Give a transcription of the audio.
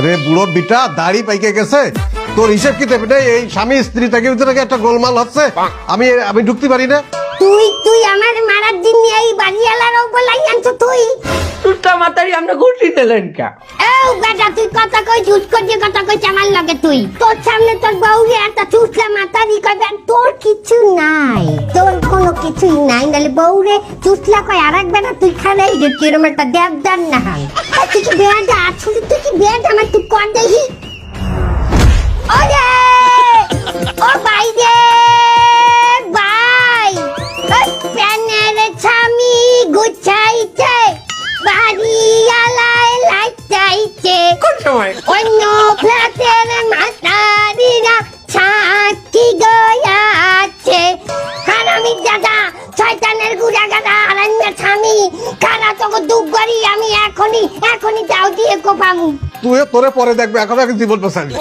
আরে বুড়ো বিটা দাড়ি পাইকে গেছে। তোর হিসেব কি দেবে? এই স্বামী স্ত্রী থেকে ভিতরে একটা গোলমাল হচ্ছে। আমি আমি ঢুকতে পারি না। তুই তুই আমার মারার দিন এই বাড়িওয়ালারও বলাই আনছো তুই। টুটা মাতারি আমরা ঘুরতে দিলেন কা? এও বেটা তুই কথা কই কথা কই আমার লগে তুই। তোর সামনে তোর বউরে একটা মাতারি কইবে তোর কিছু নাই। তোর কোনো কিছুই নাই নালে বউরে চুসলা কয় আরেক বেটা তুই খালাই রে কিরম একটা দেবদার না আর তুই কি বেয়াটা আসলে তুই কি সময়। অন্য ফ্ল্যাটের মাতারিরা ছাকি গয়াছে হারামি দাদা শয়তানের গুড়া গাদা হারান্যা স্বামী। কারা তোকে দুঃখ করি আমি এখনই এখনই যাও দিয়ে কোপামু তুই তোরে পরে দেখবে এখন জীবন বাঁচাবি